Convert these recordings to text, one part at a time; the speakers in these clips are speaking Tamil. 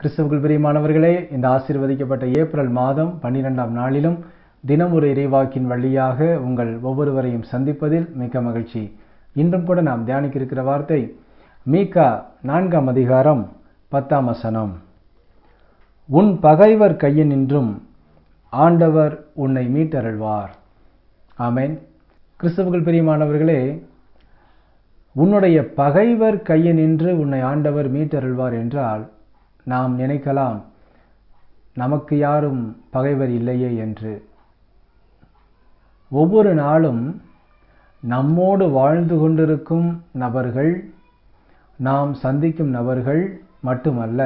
கிறிஸ்தவர்கள் பிரியமானவர்களே இந்த ஆசீர்வதிக்கப்பட்ட ஏப்ரல் மாதம் பன்னிரெண்டாம் நாளிலும் தினம் ஒரு இறைவாக்கின் வழியாக உங்கள் ஒவ்வொருவரையும் சந்திப்பதில் மிக்க மகிழ்ச்சி. இன்றும் கூட நாம் தியானிக்க இருக்கிற வார்த்தை மீகா நான்காம் அதிகாரம் பத்தாம் வசனம். உன் பகைவர் கையினின்றும் ஆண்டவர் உன்னை மீட்டருள்வார். ஆமேன். கிறிஸ்தவர்கள் பிரியமானவர்களே உன்னுடைய பகைவர் கையினின்று உன்னை ஆண்டவர் மீட்டருள்வார் என்றால் நாம் நினைக்கலாம் நமக்கு யாரும் பகைவர் இல்லையே என்று. ஒவ்வொரு நாளும் நம்மோடு வாழ்ந்து கொண்டிருக்கும் நபர்கள் நாம் சந்திக்கும் நபர்கள் மட்டுமல்ல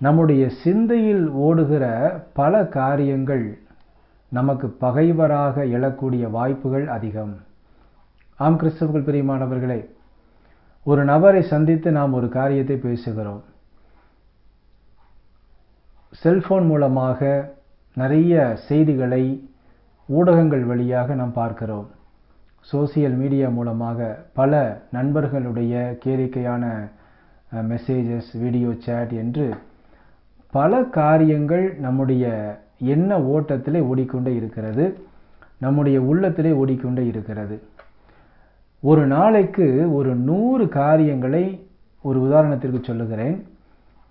நம்முடைய சிந்தையில் ஓடுகிற பல காரியங்கள் நமக்கு பகைவராக எழக்கூடிய வாய்ப்புகள் அதிகம். ஆம் கிறிஸ்தவர்கள் பிரியமானவர்களே ஒரு நபரை சந்தித்து நாம் ஒரு காரியத்தை பேசுகிறோம். செல்ஃபோன் மூலமாக நிறைய செய்திகளை ஊடகங்கள் வழியாக நாம் பார்க்கிறோம். சோசியல் மீடியா மூலமாக பல நண்பர்களுடைய கேளிக்கையான மெசேஜஸ் வீடியோ சேட் என்று பல காரியங்கள் நம்முடைய எண்ண ஓட்டத்திலே ஓடிக்கொண்டே இருக்கிறது. நம்முடைய உள்ளத்திலே ஓடிக்கொண்டே இருக்கிறது. ஒரு நாளைக்கு ஒரு நூறு காரியங்களை ஒரு உதாரணத்திற்கு சொல்லுகிறேன்.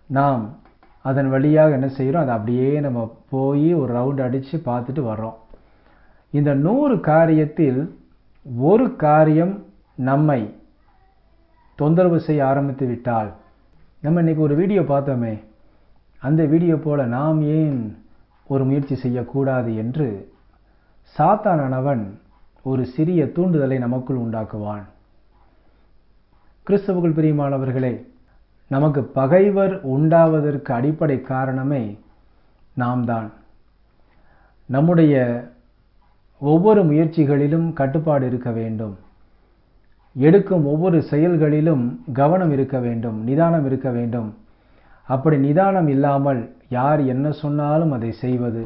நாம் அதன் வழியாக என்ன செய்கிறோம்? அதை அப்படியே நம்ம போய் ஒரு ரவுண்ட் அடித்து பார்த்துட்டு வர்றோம். இந்த நூறு காரியத்தில் ஒரு காரியம் நம்மை தொந்தரவு செய்ய ஆரம்பித்து விட்டால் நம்ம இன்னைக்கு ஒரு வீடியோ பார்த்தோமே. அந்த வீடியோ போல் நாம் ஏன் ஒரு முயற்சி செய்யக்கூடாது என்று சாத்தானவன் ஒரு சிறிய தூண்டுதலை நமக்குள் உண்டாக்குவான். கிறிஸ்தவர்கள் பிரியமானவர்களே நமக்கு பகைவர் உண்டாவதற்கு அடிப்படை காரணமே நாம் தான் நம்முடைய ஒவ்வொரு முயற்சிகளிலும் கட்டுப்பாடு இருக்க வேண்டும். எடுக்கும் ஒவ்வொரு செயல்களிலும் கவனம் இருக்க வேண்டும் நிதானம் இருக்க வேண்டும். அப்படி நிதானம் இல்லாமல் யார் என்ன சொன்னாலும் அதை செய்வது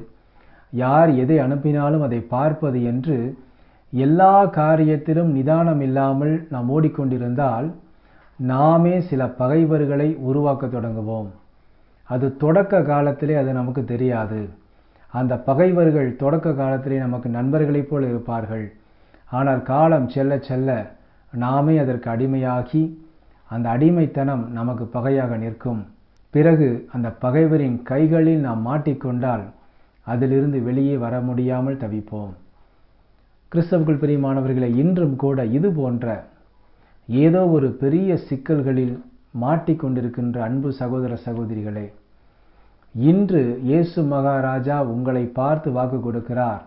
யார் எதை அனுப்பினாலும் அதை பார்ப்பது என்று எல்லா காரியத்திலும் நிதானம் இல்லாமல் நாம் ஓடிக்கொண்டிருந்தால் நாமே சில பகைவர்களை உருவாக்க தொடங்குவோம். அது தொடக்க காலத்திலே அது நமக்கு தெரியாது. அந்த பகைவர்கள் தொடக்க காலத்திலே நமக்கு நண்பர்களைப் போல் இருப்பார்கள். ஆனால் காலம் செல்ல செல்ல நாமே அதற்கு அடிமையாகி அந்த அடிமைத்தனம் நமக்கு பகையாக நிற்கும். பிறகு அந்த பகைவரின் கைகளில் நாம் மாட்டிக்கொண்டால் அதிலிருந்து வெளியே வர முடியாமல் தவிப்போம். கிறிஸ்தவர்கள் பெரியமானவர்களை இன்றும் கூட இது போன்ற ஏதோ ஒரு பெரிய சிக்கல்களில் மாட்டிக்கொண்டிருக்கின்ற அன்பு சகோதர சகோதரிகளே இன்று இயேசு மகாராஜா உங்களை பார்த்து வாக்கு கொடுக்கிறார்.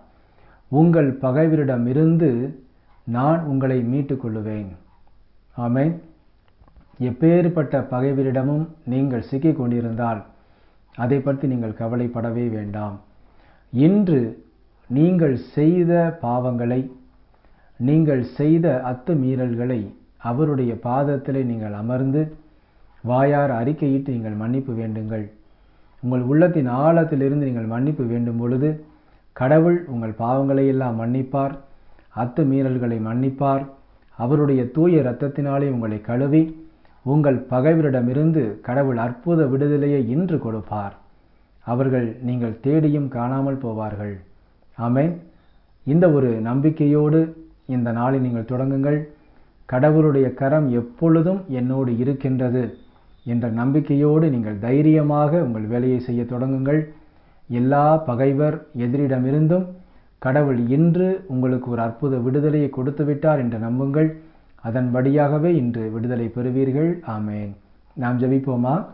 உங்கள் பகைவரிடமிருந்து நான் உங்களை மீட்டுக் கொள்ளுவேன். ஆமேன். எப்பேற்பட்ட பகைவரிடமும் நீங்கள் சிக்கிக் கொண்டிருந்தால் அதை பற்றி நீங்கள் கவலைப்படவே வேண்டாம். இன்று நீங்கள் செய்த பாவங்களை நீங்கள் செய்த அத்துமீறல்களை அவருடைய பாதத்தில் நீங்கள் அமர்ந்து வாயார் அறிக்கையிட்டு நீங்கள் மன்னிப்பு வேண்டுங்கள். உங்கள் உள்ளத்தின் ஆழத்திலிருந்து நீங்கள் மன்னிப்பு வேண்டும் பொழுது கடவுள் உங்கள் பாவங்களை எல்லாம் மன்னிப்பார் அத்துமீறல்களை மன்னிப்பார். அவருடைய தூய இரத்தத்தினாலே உங்களை கழுவி உங்கள் பகைவரிடமிருந்து கடவுள் அற்புத விடுதலையை இன்று கொடுப்பார். அவர்கள் நீங்கள் தேடியும் காணாமல் போவார்கள். ஆமேன். இந்த ஒரு நம்பிக்கையோடு இந்த நாளை நீங்கள் தொடங்குங்கள். கடவுளுடைய கரம் எப்பொழுதும் என்னோடு இருக்கின்றது என்ற நம்பிக்கையோடு நீங்கள் தைரியமாக உங்கள் வேலையை செய்ய தொடங்குங்கள். எல்லா பகைவர் எதிரிடமிருந்தும் கடவுள் இன்று உங்களுக்கு ஒரு அற்புத விடுதலையை கொடுத்து விட்டார் என்று நம்புங்கள். அதன்படியாகவே இன்று விடுதலை பெறுவீர்கள். ஆமேன். நாம் ஜபிப்போமா?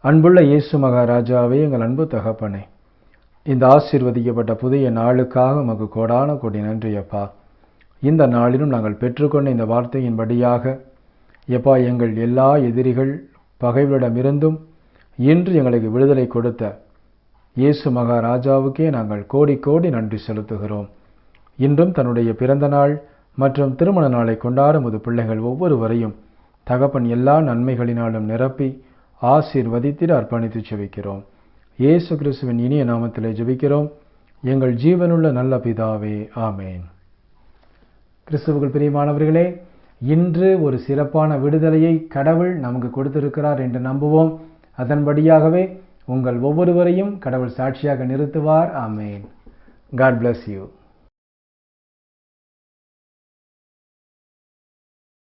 அன்புள்ள இயேசு மகாராஜாவே எங்கள் அன்பு தகப்பனே இந்த ஆசீர்வதிக்கப்பட்ட புதிய நாளுக்காக உமக்கு கோடான கோடி நன்றி அப்பா. இந்த நாளிலும் நாங்கள் பெற்றுக்கொண்ட இந்த வார்த்தையின்படியாக எப்பா எங்கள் எல்லா எதிரிகள் பகைவரிடமிருந்தும் இன்று எங்களுக்கு விடுதலை கொடுத்த இயேசு மகாராஜாவுக்கே நாங்கள் கோடி கோடி நன்றி செலுத்துகிறோம். இன்றும் தன்னுடைய பிறந்த நாள் மற்றும் திருமண நாளை கொண்டாடும் ஒரு பிள்ளைகள் ஒவ்வொருவரையும் தகப்பன் எல்லா நன்மைகளினாலும் நிரப்பி ஆசீர்வதித்திட அர்ப்பணித்து ஜெபிக்கிறோம் இயேசு கிறிஸ்துவின் இனிய நாமத்திலே ஜெபிக்கிறோம். எங்கள் ஜீவனுள்ள நல்ல பிதாவே ஆமேன். கிறிஸ்துவுக்குள் பிரியமானவர்களே இன்று ஒரு சிறப்பான விடுதலையை கடவுள் நமக்கு கொடுத்திருக்கிறார் என்று நம்புவோம். அதன்படியாகவே உங்கள் ஒவ்வொருவரையும் கடவுள் சாட்சியாக நிறுத்துவார். ஆமேன். God bless you